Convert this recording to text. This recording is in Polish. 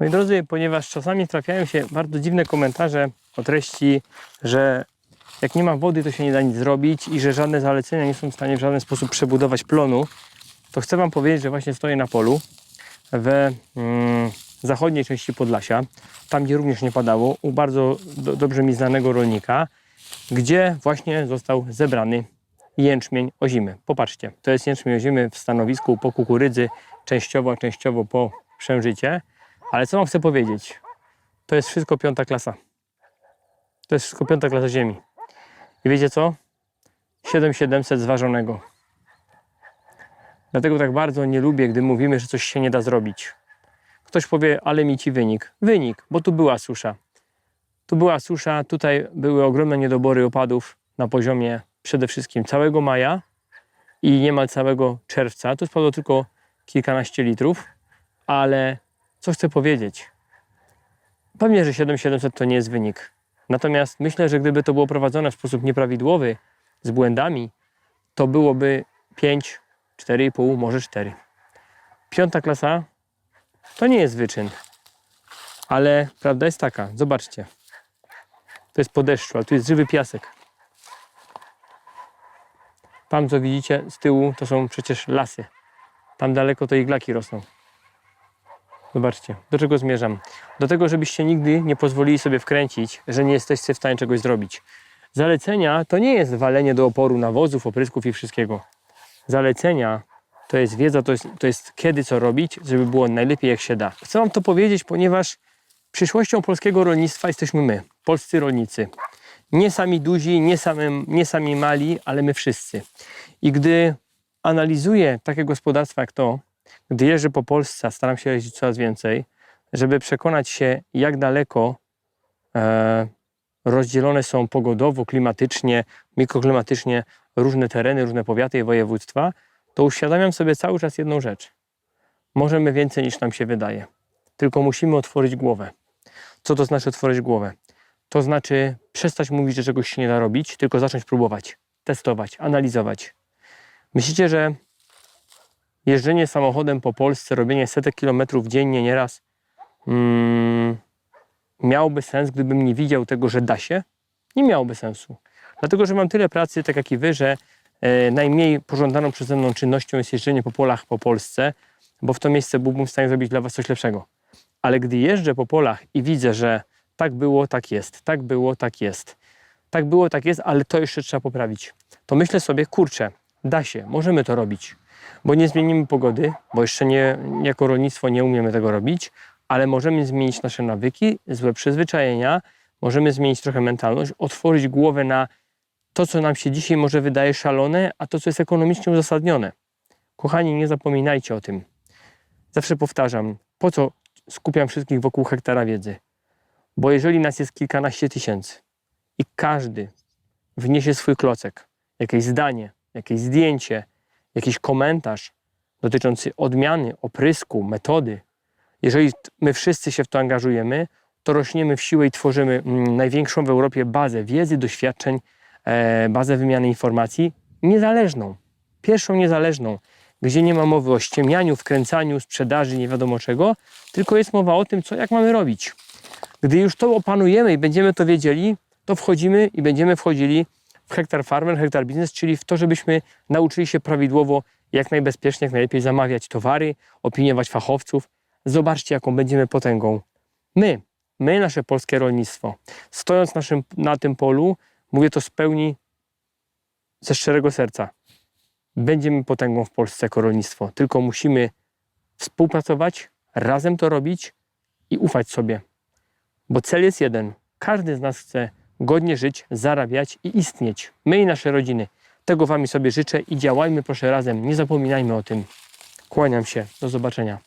Moi drodzy, ponieważ czasami trafiają się bardzo dziwne komentarze o treści, że jak nie ma wody, to się nie da nic zrobić i że żadne zalecenia nie są w stanie w żaden sposób przebudować plonu, to chcę Wam powiedzieć, że właśnie stoję na polu we mm, zachodniej części Podlasia, tam gdzie również nie padało, u bardzo do, dobrze mi znanego rolnika, gdzie właśnie został zebrany jęczmień ozimy. Popatrzcie, to jest jęczmień ozimy w stanowisku po kukurydzy, częściowo, częściowo po przężycie. Ale co wam chcę powiedzieć? To jest wszystko piąta klasa. To jest wszystko piąta klasa ziemi. I wiecie co? 7700 zważonego. Dlatego tak bardzo nie lubię, gdy mówimy, że coś się nie da zrobić. Ktoś powie, ale mi ci wynik. Wynik, bo tu była susza. Tu była susza, tutaj były ogromne niedobory opadów na poziomie przede wszystkim całego maja i niemal całego czerwca. Tu spadło tylko kilkanaście litrów, ale co chcę powiedzieć? Pewnie, że 7700 to nie jest wynik. Natomiast myślę, że gdyby to było prowadzone w sposób nieprawidłowy, z błędami, to byłoby 5, 4,5, może 4. Piąta klasa to nie jest wyczyn. Ale prawda jest taka, zobaczcie. To jest po deszczu, a tu jest żywy piasek. Tam co widzicie z tyłu to są przecież lasy. Tam daleko to iglaki rosną. Zobaczcie, do czego zmierzam. Do tego, żebyście nigdy nie pozwolili sobie wkręcić, że nie jesteście w stanie czegoś zrobić. Zalecenia to nie jest walenie do oporu nawozów, oprysków i wszystkiego. Zalecenia to jest wiedza, to jest, to jest kiedy co robić, żeby było najlepiej jak się da. Chcę Wam to powiedzieć, ponieważ przyszłością polskiego rolnictwa jesteśmy my, polscy rolnicy. Nie sami duzi, nie, samym, nie sami mali, ale my wszyscy. I gdy analizuję takie gospodarstwa jak to, gdy jeżdżę po Polsce, staram się jeździć coraz więcej, żeby przekonać się, jak daleko e, rozdzielone są pogodowo, klimatycznie, mikroklimatycznie różne tereny, różne powiaty i województwa, to uświadamiam sobie cały czas jedną rzecz. Możemy więcej niż nam się wydaje. Tylko musimy otworzyć głowę. Co to znaczy otworzyć głowę? To znaczy przestać mówić, że czegoś się nie da robić, tylko zacząć próbować, testować, analizować. Myślicie, że jeżdżenie samochodem po Polsce, robienie setek kilometrów dziennie nieraz mm, miałoby sens, gdybym nie widział tego, że da się? Nie miałoby sensu. Dlatego, że mam tyle pracy, tak jak i wy, że e, najmniej pożądaną przeze mną czynnością jest jeżdżenie po polach po Polsce, bo w to miejsce byłbym w stanie zrobić dla was coś lepszego. Ale gdy jeżdżę po polach i widzę, że tak było, tak jest, tak było, tak jest, tak było, tak jest, ale to jeszcze trzeba poprawić, to myślę sobie, kurczę, da się, możemy to robić bo nie zmienimy pogody, bo jeszcze nie, jako rolnictwo nie umiemy tego robić, ale możemy zmienić nasze nawyki, złe przyzwyczajenia, możemy zmienić trochę mentalność, otworzyć głowę na to, co nam się dzisiaj może wydaje szalone, a to, co jest ekonomicznie uzasadnione. Kochani, nie zapominajcie o tym. Zawsze powtarzam, po co skupiam wszystkich wokół hektara wiedzy? Bo jeżeli nas jest kilkanaście tysięcy i każdy wniesie swój klocek, jakieś zdanie, jakieś zdjęcie, jakiś komentarz dotyczący odmiany, oprysku, metody, jeżeli my wszyscy się w to angażujemy, to rośniemy w siłę i tworzymy mm, największą w Europie bazę wiedzy, doświadczeń, e, bazę wymiany informacji niezależną. Pierwszą niezależną, gdzie nie ma mowy o ściemnianiu, wkręcaniu, sprzedaży, nie wiadomo czego, tylko jest mowa o tym, co jak mamy robić. Gdy już to opanujemy i będziemy to wiedzieli, to wchodzimy i będziemy wchodzili hektar farmer, hektar biznes, czyli w to, żebyśmy nauczyli się prawidłowo, jak najbezpieczniej, jak najlepiej zamawiać towary, opiniować fachowców. Zobaczcie, jaką będziemy potęgą. My, my, nasze polskie rolnictwo, stojąc naszym, na tym polu, mówię to z pełni, ze szczerego serca, będziemy potęgą w Polsce jako rolnictwo. Tylko musimy współpracować, razem to robić i ufać sobie. Bo cel jest jeden. Każdy z nas chce godnie żyć, zarabiać i istnieć. My i nasze rodziny. Tego Wam i sobie życzę i działajmy proszę razem. Nie zapominajmy o tym. Kłaniam się. Do zobaczenia.